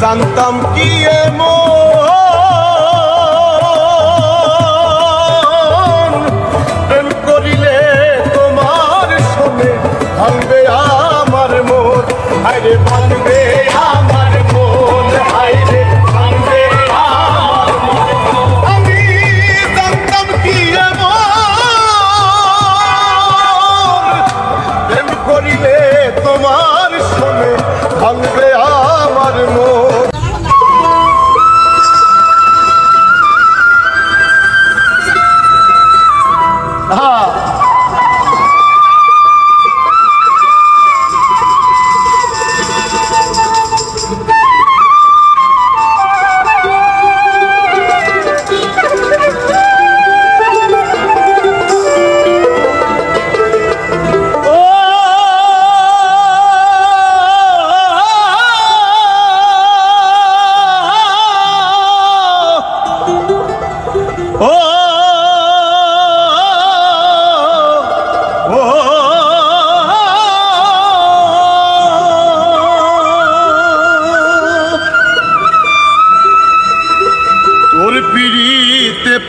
জানতাম কি এমন? প্রেম করিলে তোমার সঙ্গে ভাঙবে আমার মন। হায়রে ভাঙবে আমার মন, হায়রে ভাঙবে আমি জানতাম কি এমন? প্রেম করিলে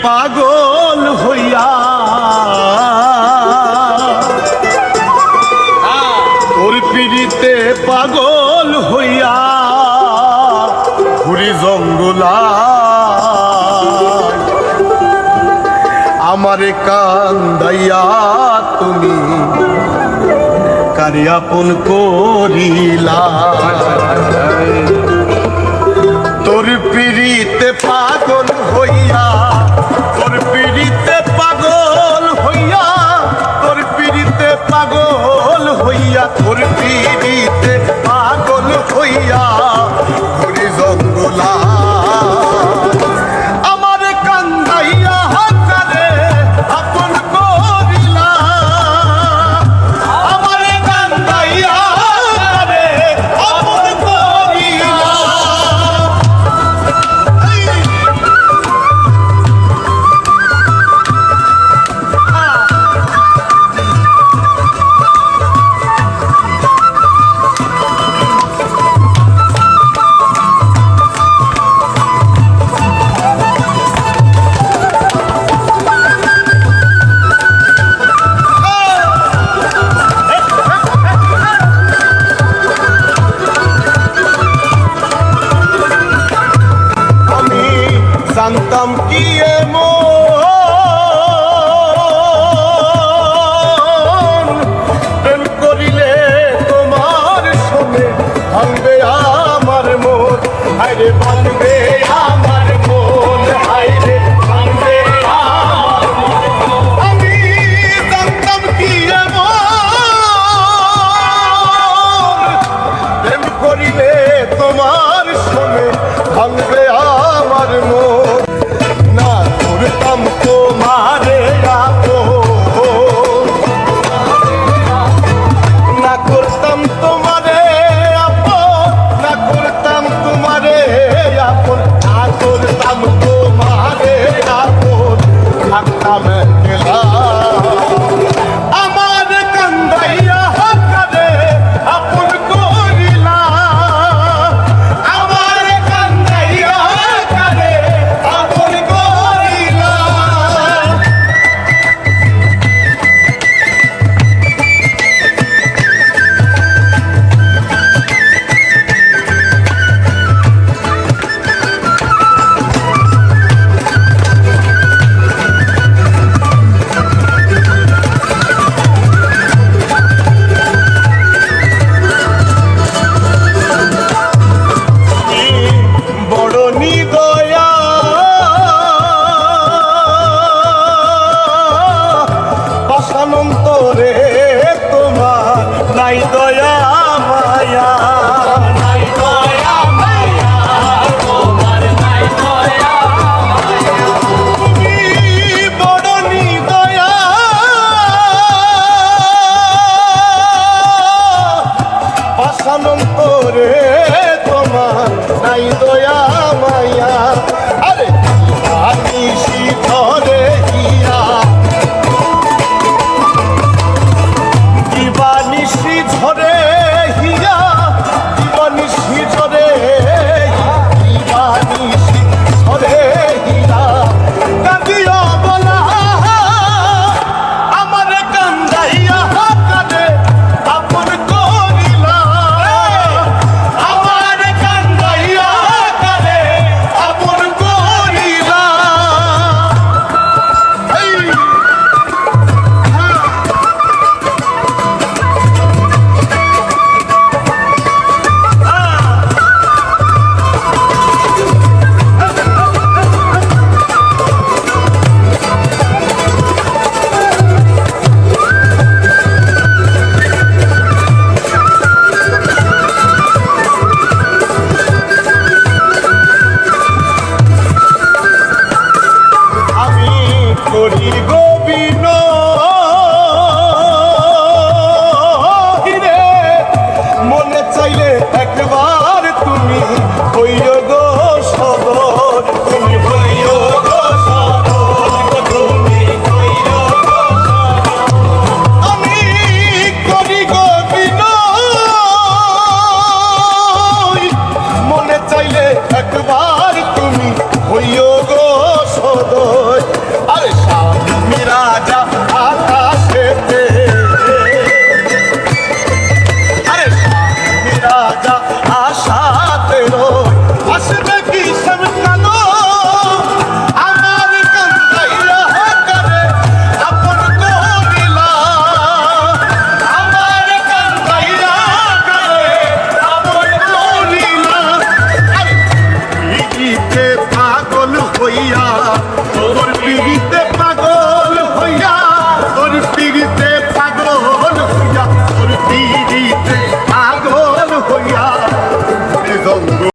পাগল হইয়া তোর পিড়িতে পাগল হইয়া ঘুরি জঙ্গলা আমারে কান্দাইয়া তুমি। কারিয়াপন করিলা। অনন্ত রে।